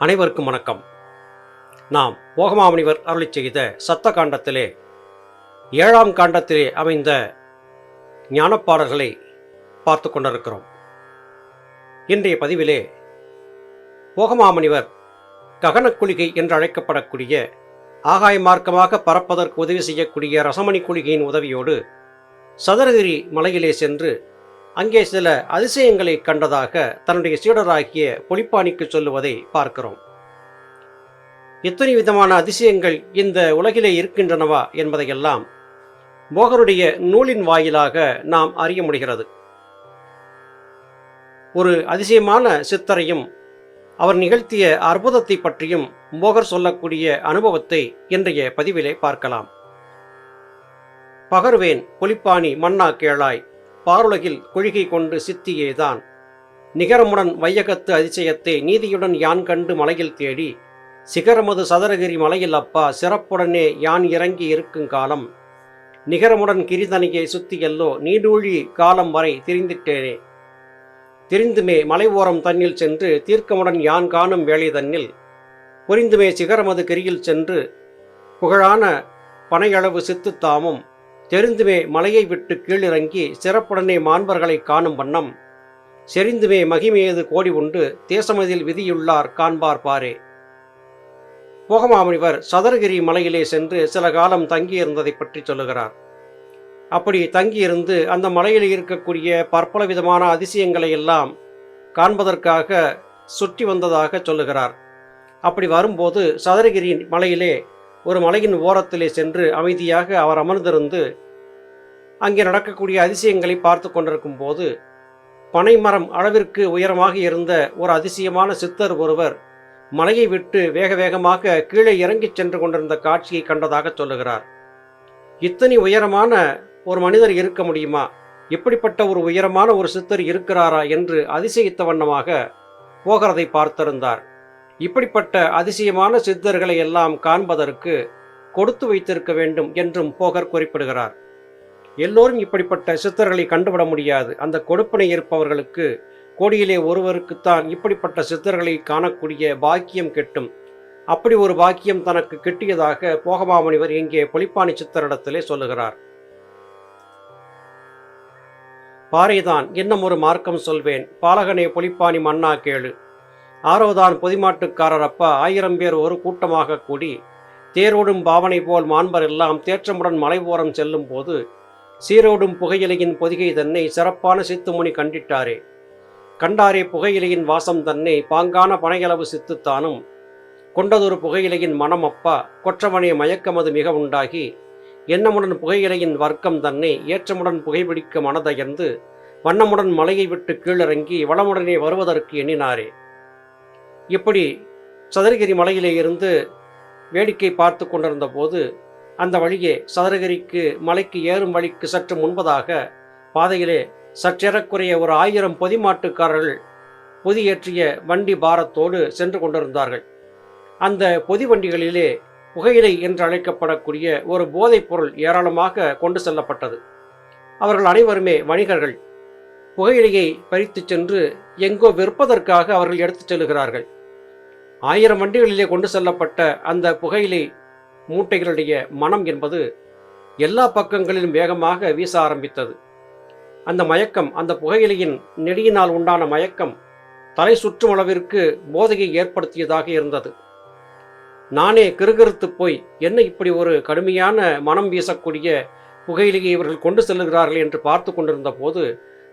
அனைவருக்கும் வணக்கம். நாம் ஓகமாமணிவர் அருளி செய்த சத்த காண்டத்திலே ஏழாம் காண்டத்திலே அமைந்த ஞானப்பாடல்களை பார்த்து கொண்டிருக்கிறோம். இன்றைய பதிவிலே ஓகமாமணிவர் ககனக்குளிகை என்று அழைக்கப்படக்கூடிய ஆகாய மார்க்கமாக பறப்பதற்கு உதவி செய்யக்கூடிய ரசமணி குளிகையின் உதவியோடு சதுரகிரி மலையிலே சென்று அங்கே சில அதிசயங்களை கண்டதாக தன்னுடைய சீடராகிய பொலிப்பானிக்கு சொல்லுவதை பார்க்கிறோம். எத்தனை விதமான அதிசயங்கள் இந்த உலகிலே இருக்கின்றனவா என்பதையெல்லாம் போகருடைய நூலின் வாயிலாக நாம் அறிய முடிகிறது. ஒரு அதிசயமான சித்தரையும் அவர் நிகழ்த்திய அற்புதத்தை பற்றியும் போகர் சொல்லக்கூடிய அனுபவத்தை இன்றைய பதிவிலே பார்க்கலாம். பகர்வேன் பொலிப்பானி மன்னா கேளாய் பாருலகில் கொள்கை கொண்டு சித்தியேதான். நிகரமுடன் வையகத்து அதிசயத்தை நீதியுடன் யான் கண்டு மலையில் தேடி சிகரமது சதுரகிரி மலையில் அப்பா சிறப்புடனே யான் இறங்கி இருக்கும் காலம். நிகரமுடன் கிரிதனையை சுத்தியல்லோ நீடூழி காலம் வரை திரிந்திட்டேனே. திரிந்துமே மலை ஓரம் தன்னில் சென்று தீர்க்கமுடன் யான் காணும் வேலை தன்னில். புரிந்துமே சிகரமது கிரியில் சென்று புகழான பனையளவு சித்துத்தாமும் தெரிந்துமே மலையை விட்டு கீழிறங்கி சிறப்புடனே மாண்பர்களை காணும் வண்ணம். செறிந்துமே மகிமையது கோடி உண்டு தேசமதில் விதியுள்ளார் காண்பார் பாரே. போகமாமுனிவர் சதுரகிரி மலையிலே சென்று சில காலம் தங்கியிருந்ததை பற்றி சொல்லுகிறார். அப்படி தங்கியிருந்து அந்த மலையில் இருக்கக்கூடிய பற்பல விதமான அதிசயங்களை எல்லாம் காண்பதற்காக சுற்றி வந்ததாக சொல்லுகிறார். அப்படி வரும்போது சதுரகிரி மலையிலே ஒரு மலையின் ஓரத்திலே சென்று அமைதியாக அவர் அமர்ந்திருந்து அங்கே நடக்கக்கூடிய அதிசயங்களை பார்த்து கொண்டிருக்கும் போது பனைமரம் அளவிற்கு உயரமாக இருந்த ஒரு அதிசயமான சித்தர் ஒருவர் மலையை விட்டு வேக வேகமாக கீழே இறங்கிச் சென்று கொண்டிருந்த காட்சியை கண்டதாக சொல்லுகிறார். இத்தனை உயரமான ஒரு மனிதர் இருக்க முடியுமா? இப்படிப்பட்ட ஒரு உயரமான ஒரு சித்தர் இருக்கிறாரா? என்று அதிசயித்த வண்ணமாக போகிறதை பார்த்திருந்தார். இப்படிப்பட்ட அதிசயமான சித்தர்களை எல்லாம் காண்பதற்கு கொடுத்து வைத்திருக்க வேண்டும் என்றும் போகர் குறிப்பிடுகிறார். எல்லோரும் இப்படிப்பட்ட சித்தர்களை கண்டுவிட முடியாது. அந்த கொடுப்பனை இருப்பவர்களுக்கு கோடியிலே ஒருவருக்குத்தான் இப்படிப்பட்ட சித்தர்களை காணக்கூடிய பாக்கியம் கெட்டும். அப்படி ஒரு பாக்கியம் தனக்கு கிட்டியதாக போகமாமணிவர் இங்கே பொலிப்பாணி சித்தரிடத்திலே சொல்லுகிறார். பாறைதான் இன்னும் ஒரு மார்க்கம் சொல்வேன். பாலகனே பொலிப்பாணி மன்னா கேளு. ஆரோதான் பொதிமாட்டுக்காரர் அப்பா. ஆயிரம் பேர் ஒரு கூட்டமாக கூடி தேரோடும் பாவனை போல் மாண்பர் எல்லாம் தேற்றமுடன் மலை ஓரம் செல்லும் போது சீரோடும் புகையிலையின் பொதிகை தன்னை சிறப்பான சித்துமுனி கண்டிட்டாரே. கண்டாரே புகையிலையின் வாசம் தன்னை பாங்கான பனையளவு சித்துத்தானும். கொண்டதொரு புகையிலையின் மனம் அப்பா. கொற்றவனே மயக்கமது மிக உண்டாகி எண்ணமுடன் புகையிலையின் வர்க்கம் தன்னை ஏற்றமுடன் புகைப்பிடிக்க மனதயர்ந்து வண்ணமுடன் மலையை விட்டு கீழிறங்கி வளமுடனே வருவதற்கு எண்ணினாரே. இப்படி சதுரகிரி மலையிலே இருந்து வேடிக்கை பார்த்து கொண்டிருந்த போது அந்த வழியே சதுரகிரிக்கு மலைக்கு ஏறும் வழிக்கு சற்று முன்பதாக பாதையிலே சற்றேறக்குறைய ஒரு ஆயிரம் பொதிமாட்டுக்காரர்கள் பொதி ஏற்றிய வண்டி பாரத்தோடு சென்று கொண்டிருந்தார்கள். அந்த பொதி வண்டிகளிலே புகையிலை என்று அழைக்கப்படக்கூடிய ஒரு போதைப் பொருள் ஏராளமாக கொண்டு செல்லப்பட்டது. அவர்கள் அனைவருமே வணிகர்கள். புகையிலையை பறித்துச் சென்று எங்கோ விற்பதற்காக அவர்கள் எடுத்துச் செல்கிறார்கள் ஆயிரம் வண்டிகளிலே கொண்டு செல்லப்பட்ட அந்த புகையிலை மூட்டைகளுடைய மனம் என்பது எல்லா பக்கங்களிலும் வேகமாக வீச ஆரம்பித்தது. அந்த மயக்கம் அந்த புகையிலையின் நெடியினால் உண்டான மயக்கம் தலை சுற்றும் அளவிற்கு போதையை ஏற்படுத்தியதாக இருந்தது. நானே கிருகிருத்து போய் என்ன இப்படி ஒரு கடுமையான மனம் வீசக்கூடிய புகையிலையை இவர்கள் கொண்டு செல்லுகிறார்கள்? என்று பார்த்து கொண்டிருந்த போது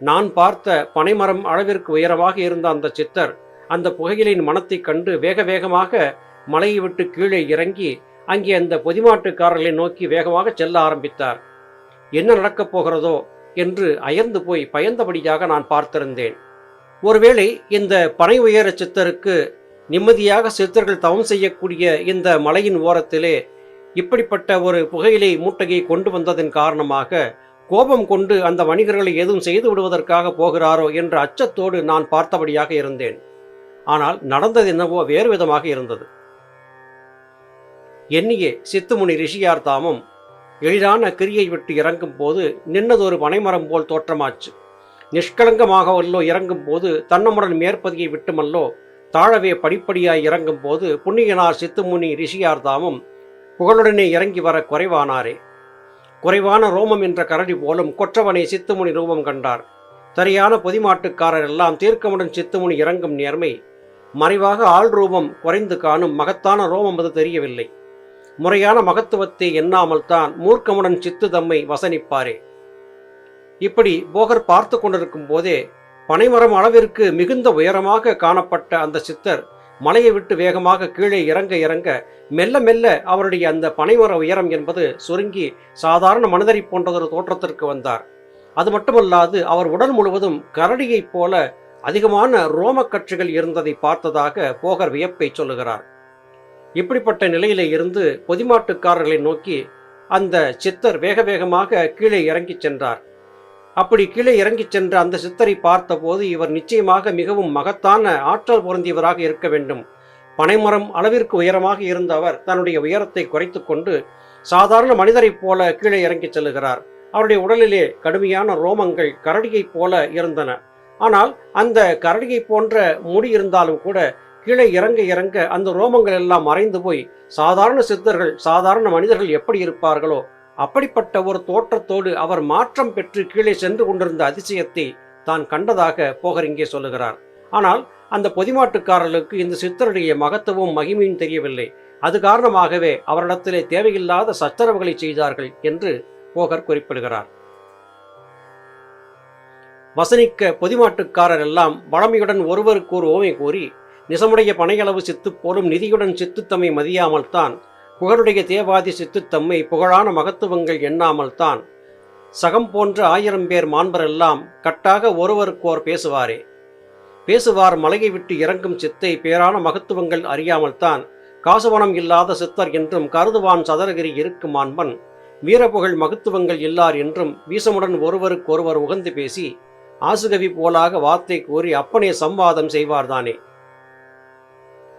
நான் பார்த்த பனைமரம் அளவிற்கு உயரமாக இருந்த அந்த சித்தர் அந்த புகையிலின் மனத்தைக் கண்டு வேக வேகமாக மலையை விட்டு கீழே இறங்கி அங்கே அந்த பொதிமாட்டுக்காரர்களை நோக்கி வேகமாக செல்ல ஆரம்பித்தார். என்ன நடக்கப் போகிறதோ என்று அயர்ந்து போய் பயந்தபடியாக நான் பார்த்திருந்தேன். ஒருவேளை இந்த பனை உயர சித்தருக்கு நிம்மதியாக சித்தர்கள் தவம் செய்யக்கூடிய இந்த மலையின் ஓரத்திலே இப்படிப்பட்ட ஒரு புகையிலை மூட்டையை கொண்டு வந்ததன் காரணமாக கோபம் கொண்டு அந்த வணிகர்களை எதுவும் செய்து விடுவதற்காக போகிறாரோ என்ற அச்சத்தோடு நான் பார்த்தபடியாக இருந்தேன். ஆனால் நடந்தது என்னவோ வேறு விதமாக இருந்தது. எண்ணியே சித்துமுனி ரிஷியார் தாமும் எளிதான கிரியை விட்டு இறங்கும் போது நின்னதொரு பனைமரம் போல் தோற்றமாச்சு. நிஷ்கலங்கமாகவல்லோ இறங்கும் போது தன்னமுடன் மேற்பதியை விட்டுமல்லோ தாழவே படிப்படியாய் இறங்கும் போது புண்ணியனார் சித்துமுனி ரிஷியார் தாமும் புகழுடனே இறங்கி வர குறைவானாரே. குறைவான ரோமம் என்ற கரடி போலும் கொற்றவனை சித்துமுனி ரூபம் கண்டார். சரியான பொதிமாட்டுக்காரர் எல்லாம் தீர்க்கமுடன் சித்துமுனி இறங்கும் நேர்மை மறைவாக ஆள் ரூபம் குறைந்து காணும் மகத்தான ரோமம் அது தெரியவில்லை. முறையான மகத்துவத்தை எண்ணாமல் தான் மூர்க்கமுடன் சித்து தம்மை வசனிப்பாரே. இப்படி போகர் பார்த்து கொண்டிருக்கும் போதே பனைமரம் அளவிற்கு மிகுந்த உயரமாக காணப்பட்ட அந்த சித்தர் மலையை விட்டு வேகமாக கீழே இறங்க இறங்க மெல்ல மெல்ல அவருடைய அந்த பனைமர உயரம் என்பது சுருங்கி சாதாரண மனிதரை போன்றதொரு தோற்றத்திற்கு வந்தார். அது மட்டுமல்லாது அவர் உடல் முழுவதும் கரடியைப் போல அதிகமான ரோமக்கற்றுகள் இருந்ததை பார்த்ததாக போகர் வியப்பை சொல்லுகிறார். இப்படிப்பட்ட நிலையிலே இருந்து பொதிமாட்டுக்காரர்களை நோக்கி அந்த சித்தர் வேக வேகமாக கீழே இறங்கிச் சென்றார். அப்படி கீழே இறங்கிச் சென்ற அந்த சித்தரை பார்த்தபோது இவர் நிச்சயமாக மிகவும் மகத்தான ஆற்றல் பொருந்தியவராக இருக்க வேண்டும். பனைமரம் அளவிற்கு உயரமாக இருந்த அவர் தன்னுடைய உயரத்தை குறைத்து கொண்டு சாதாரண மனிதரைப் போல கீழே இறங்கிச் செல்லுகிறார். அவருடைய உடலிலே கடுமையான ரோமங்கள் கரடியைப் போல இருந்தன. ஆனால் அந்த கரடியை போன்ற முடி இருந்தாலும் கூட கீழே இறங்க இறங்க அந்த ரோமங்கள் எல்லாம் மறைந்து போய் சாதாரண சித்தர்கள் சாதாரண மனிதர்கள் எப்படி இருப்பார்களோ அப்படிப்பட்ட ஒரு தோற்றத்தோடு அவர் மாற்றம் பெற்று கீழே சென்று கொண்டிருந்த அதிசயத்தை தான் கண்டதாக போகர் இங்கே சொல்லுகிறார். ஆனால் அந்த பொதிமாட்டுக்காரர்களுக்கு இந்த சித்தருடைய மகத்துவம் மகிமையும் தெரியவில்லை. அது காரணமாகவே அவரிடத்திலே தேவையில்லாத சச்சரவுகளை செய்தார்கள் என்று போகர் குறிப்பிடுகிறார். வசனிக்க பொதிமாட்டுக்காரர் எல்லாம் வளமையுடன் ஒருவருக்கு ஒரு ஓமை கூறி நிசமுடைய பனையளவு சித்து போலும் நிதியுடன் சித்துத்தம்மை மதியாமல் தான் புகழுடைய தேவாதி சித்துத்தம்மை புகழான மகத்துவங்கள் எண்ணாமல் தான் சகம் போன்ற ஆயிரம் பேர் மாண்பரெல்லாம் கட்டாக ஒருவருக்கோர் பேசுவாரே. பேசுவார் மலையை விட்டு இறங்கும் சித்தை பேரான மகத்துவங்கள் அறியாமல் தான் காசுவனம் இல்லாத சித்தர் என்றும் கருதுவான் சதரகிரி இருக்கும் மாண்பன். வீரபுகழ் மகத்துவங்கள் இல்லார் என்றும் வீசமுடன் ஒருவருக்கொருவர் உகந்து பேசி ஆசுகவி போலாக வார்த்தை கூறி அப்பனே சம்வாதம் செய்வார்தானே.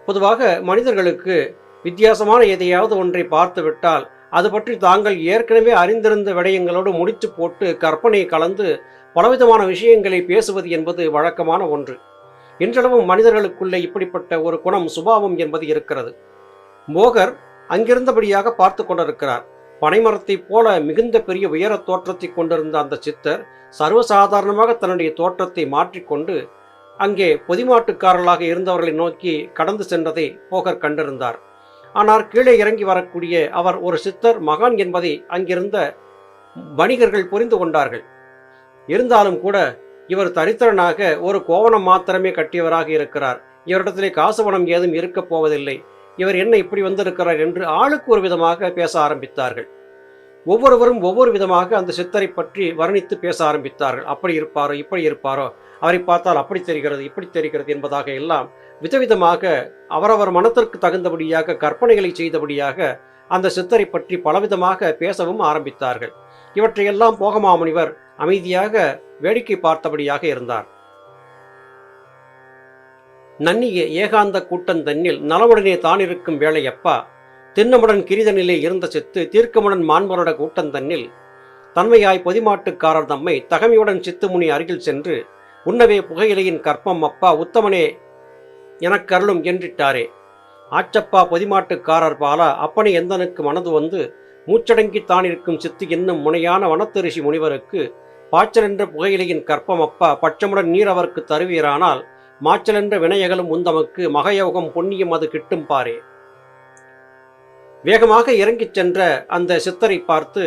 பொதுவாக மனிதர்களுக்கு வித்தியாசமான எதையாவது ஒன்றை பார்த்துவிட்டால் அது பற்றி தாங்கள் ஏற்கனவே அறிந்திருந்த விடயங்களோடு முடித்து போட்டு கற்பனை கலந்து பலவிதமான விஷயங்களை பேசுவது என்பது வழக்கமான ஒன்று. இன்றளவும் மனிதர்களுக்குள்ளே இப்படிப்பட்ட ஒரு குணம் சுபாவம் என்பது இருக்கிறது. மோகர் அங்கிருந்தபடியாக பார்த்து கொண்டிருக்கிறார். பனைமரத்தைப் போல மிகுந்த பெரிய உயர தோற்றத்தை கொண்டிருந்த அந்த சித்தர் சர்வசாதாரணமாக தன்னுடைய தோற்றத்தை மாற்றிக்கொண்டு அங்கே பொதிமாட்டுக்காரர்களாக இருந்தவர்களை நோக்கி கடந்து சென்றதை போகர் கண்டிருந்தார். ஆனால் கீழே இறங்கி வரக்கூடிய அவர் ஒரு சித்தர் மகான் என்பதை அங்கிருந்த வணிகர்கள் புரிந்து கொண்டார்கள். இருந்தாலும் கூட இவர் தரித்திரனாக ஒரு கோவணம் மாத்திரமே கட்டியவராக இருக்கிறார். இவரிடத்திலே காசு பணம் ஏதும் இருக்கப் போவதில்லை. இவர் என்ன இப்படி வந்திருக்கிறார் என்று ஆளுக்கு ஒரு விதமாக பேச ஆரம்பித்தார்கள். ஒவ்வொருவரும் ஒவ்வொரு விதமாக அந்த சித்தரை பற்றி வர்ணித்து பேச ஆரம்பித்தார்கள். அப்படி இருப்பாரோ இப்படி இருப்பாரோ அவரை பார்த்தால் அப்படி தெரிகிறது இப்படி தெரிகிறது என்பதாக எல்லாம் விதவிதமாக அவரவர் மனத்திற்கு தகுந்தபடியாக கற்பனைகளை செய்தபடியாக அந்த சித்தரை பற்றி பலவிதமாக பேசவும் ஆரம்பித்தார்கள். இவற்றையெல்லாம் போகமாமுனிவர் அமைதியாக வேடிக்கை பார்த்தபடியாக இருந்தார். நன்னிய ஏகாந்த கூட்டம் தன்னில் நலமுடனே தானிருக்கும் வேளையப்பா. தின்னமுடன் கிரிதனிலே இருந்த சித்து தீர்க்கமுடன் மான்மரோட கூட்டம் தன்னில். தன்மையாய் பொதிமாட்டுக்காரர் தம்மை தகமையுடன் சித்துமுனி அருகில் சென்று உன்னவே புகையிலையின் கற்பம் அப்பா உத்தமனே எனக்கருளும் என்றிட்டாரே. ஆச்சப்பா பொதிமாட்டுக்காரர் பாலா அப்பனை எந்தனுக்கு மனது வந்து மூச்சடங்கி தானிருக்கும் சித்து என்னும் முனையான வனத்தரிசி முனிவருக்கு பாய்ச்சலென்ற புகையிலையின் கற்பம் அப்பா பச்சமுடன் நீர் அவருக்கு தருவீரானால் மாச்சலென்ற வினையகலும் உந்தமக்கு மகயோகம் பொன்னியும் அது கிட்டும் பாரே. வேகமாக இறங்கிச் சென்ற அந்த சித்தரை பார்த்து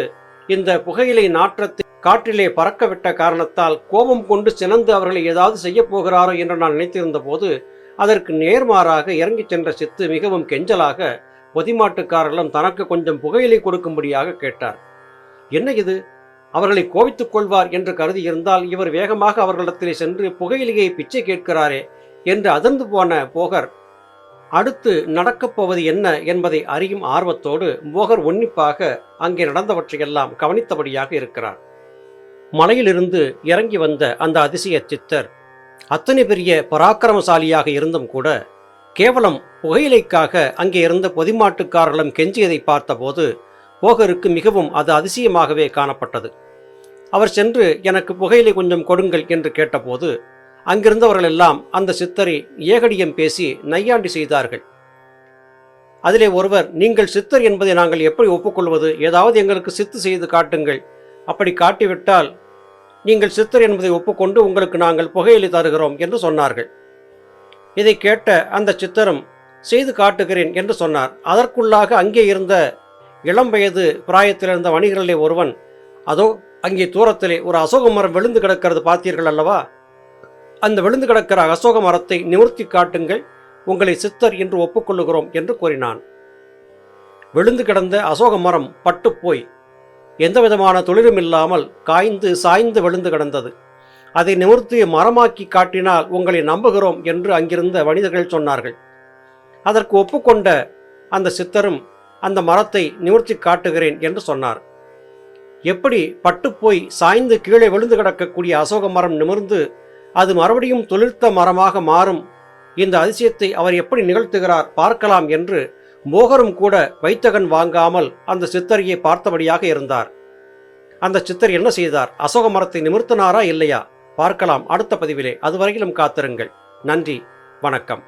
இந்த புகையிலை நாற்றத்தை காற்றிலே பறக்கவிட்ட காரணத்தால் கோபம் கொண்டு சினந்து அவர்களை ஏதாவது செய்யப் போகிறாரோ என்று நான் நினைத்திருந்த போது அதற்கு நேர்மாறாக இறங்கிச் சென்ற சித்து மிகவும் கெஞ்சலாக பொதிமாட்டுக்காரர்களும் தனக்கு கொஞ்சம் புகையிலை கொடுக்கும்படியாக கேட்டார். என்ன இது? அவர்களை கோபித்துக் கொள்வார் என்று கருதி இருந்தால் இவர் வேகமாக அவர்களிடத்திலே சென்று புகையிலையை பிச்சை கேட்கிறாரே என்று அதிர்ந்து போன போகர். அடுத்து நடக்கப் போவது என்ன என்பதை அறியும் ஆர்வத்தோடு போகர் உன்னிப்பாக அங்கே நடந்தவற்றையெல்லாம் கவனித்தபடியாக இருக்கிறார். மலையிலிருந்து இறங்கி வந்த அந்த அதிசய சித்தர் அத்தனை பெரிய பராக்கிரமசாலியாக இருந்தும் கூட கேவலம் புகையிலைக்காக அங்கே இருந்த பொதிமாட்டுக்காரர்களும் கெஞ்சியதை பார்த்தபோது போகருக்கு மிகவும் அது அதிசயமாகவே காணப்பட்டது. அவர் சென்று எனக்கு புகையிலை கொஞ்சம் கொடுங்கள் என்று கேட்டபோது அங்கிருந்தவர்களெல்லாம் அந்த சித்தரை ஏகடியம் பேசி நையாண்டி செய்தார்கள். அதிலே ஒருவர் நீங்கள் சித்தர் என்பதை நாங்கள் எப்படி ஒப்புக்கொள்வது? ஏதாவது எங்களுக்கு சித்து செய்து காட்டுங்கள். அப்படி காட்டிவிட்டால் நீங்கள் சித்தர் என்பதை ஒப்புக்கொண்டு உங்களுக்கு நாங்கள் புகையிலை தருகிறோம் என்று சொன்னார்கள். இதை கேட்ட அந்த சித்தரும் செய்து காட்டுகிறேன் என்று சொன்னார். அதற்குள்ளாக அங்கே இருந்த இளம் வயது பிராயத்தில் இருந்த வணிகர்களிலே ஒருவன் அதோ அங்கே தூரத்திலே ஒரு அசோக மரம் விழுந்து கிடக்கிறது பார்த்தீர்கள் அல்லவா? அந்த விழுந்து கிடக்கிற அசோக மரத்தை நிமிர்த்தி காட்டுங்கள் உங்களை சித்தர் என்று ஒப்புக்கொள்ளுகிறோம் என்று கூறினான். விழுந்து கிடந்த அசோக மரம் பட்டுப்போய் எந்தவிதமான எந்த விதமான தொழிலும் இல்லாமல் காய்ந்து சாய்ந்து விழுந்து கிடந்தது. அதை நிமிர்த்தி மரமாக்கி காட்டினால் உங்களை நம்புகிறோம் என்று அங்கிருந்த வணிகர்கள் சொன்னார்கள். அதற்கு ஒப்புக்கொண்ட அந்த சித்தரும் அந்த மரத்தை நிமிர்த்தி காட்டுகிறேன் என்று சொன்னார். எப்படி பட்டுப்போய் சாய்ந்து கீழே விழுந்து கிடக்கக்கூடிய அசோக மரம் நிமிர்ந்து அது மறுபடியும் துளிர்த்த மரமாக மாறும்? இந்த அதிசயத்தை அவர் எப்படி நிகழ்த்துகிறார் பார்க்கலாம் என்று மோகரும் கூட வைத்தகன் வாங்காமல் அந்த சித்தரியை பார்த்தபடியாக இருந்தார். அந்த சித்தர் என்ன செய்தார்? அசோக மரத்தை நிமிர்த்தினாரா இல்லையா? பார்க்கலாம் அடுத்த பதிவிலே. அதுவரையிலும் காத்திருங்கள். நன்றி. வணக்கம்.